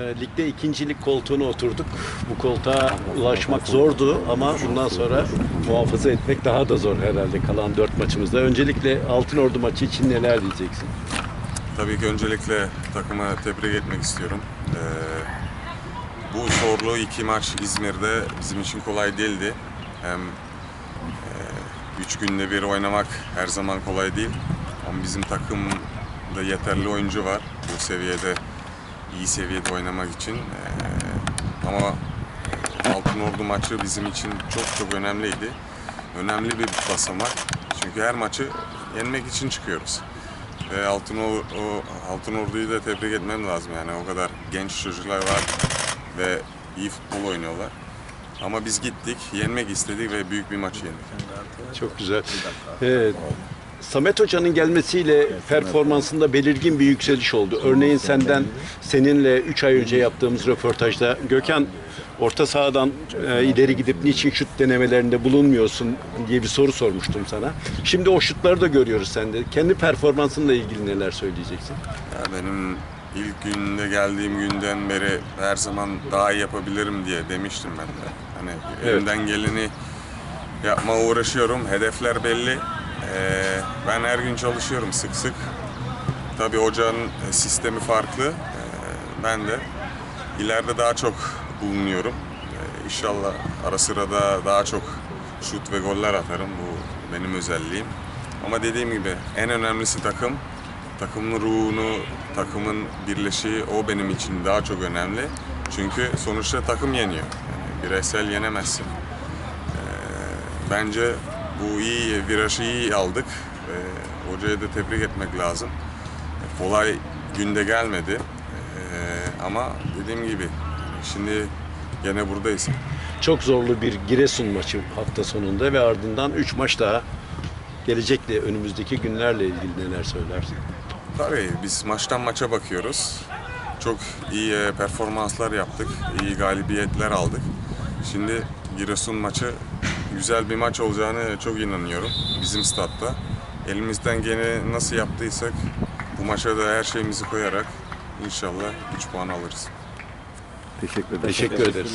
e, ligde ikincilik koltuğuna oturduk. Bu koltuğa ulaşmak zordu ama bundan sonra muhafaza etmek daha da zor herhalde kalan dört maçımızda. Öncelikle Altınordu maçı için neler diyeceksin? Tabii ki öncelikle takımı tebrik etmek istiyorum. Ee, bu zorlu iki maç İzmir'de bizim için kolay değildi. Hem e, üç günde bir oynamak her zaman kolay değil. Ama bizim takımda yeterli oyuncu var bu seviyede, iyi seviyede oynamak için. Ama Altınordu maçı bizim için çok çok önemliydi. Önemli bir basamak. Çünkü her maçı yenmek için çıkıyoruz. Ve Altın, o, Altın Ordu'yu da tebrik etmem lazım yani o kadar genç çocuklar var ve iyi futbol oynuyorlar. Ama biz gittik, yenmek istedik ve büyük bir maç yendik. Çok güzel. Evet. Samet Hoca'nın gelmesiyle performansında belirgin bir yükseliş oldu. Örneğin senden seninle 3 ay önce yaptığımız röportajda Gökhan orta sahadan e, ileri gidip niçin şut denemelerinde bulunmuyorsun diye bir soru sormuştum sana. Şimdi o şutları da görüyoruz sende. Kendi performansınla ilgili neler söyleyeceksin? Ya benim ilk günde geldiğim günden beri her zaman daha iyi yapabilirim diye demiştim ben de. Hani Evet. elimden geleni yapma uğraşıyorum. Hedefler belli. Ee, ben her gün çalışıyorum sık sık. Tabii hocanın e, sistemi farklı. Ee, ben de ileride daha çok bulunuyorum. Ee, inşallah ara sıra da daha çok şut ve goller atarım. Bu benim özelliğim. Ama dediğim gibi en önemlisi takım. Takımın ruhunu, takımın birleşiği o benim için daha çok önemli. Çünkü sonuçta takım yeniyor. Yani bireysel yenemezsin. Ee, bence bu iyi, virajı iyi aldık. Ee, hocayı da tebrik etmek lazım. Ee, kolay günde gelmedi. Ee, ama dediğim gibi şimdi gene buradayız. Çok zorlu bir Giresun maçı hafta sonunda ve ardından 3 maç daha gelecekle önümüzdeki günlerle ilgili neler söylersin? Tabii biz maçtan maça bakıyoruz. Çok iyi e, performanslar yaptık. iyi galibiyetler aldık. Şimdi Giresun maçı güzel bir maç olacağını çok inanıyorum bizim statta. Elimizden gene nasıl yaptıysak bu maça da her şeyimizi koyarak inşallah 3 puan alırız. Teşekkür ederiz.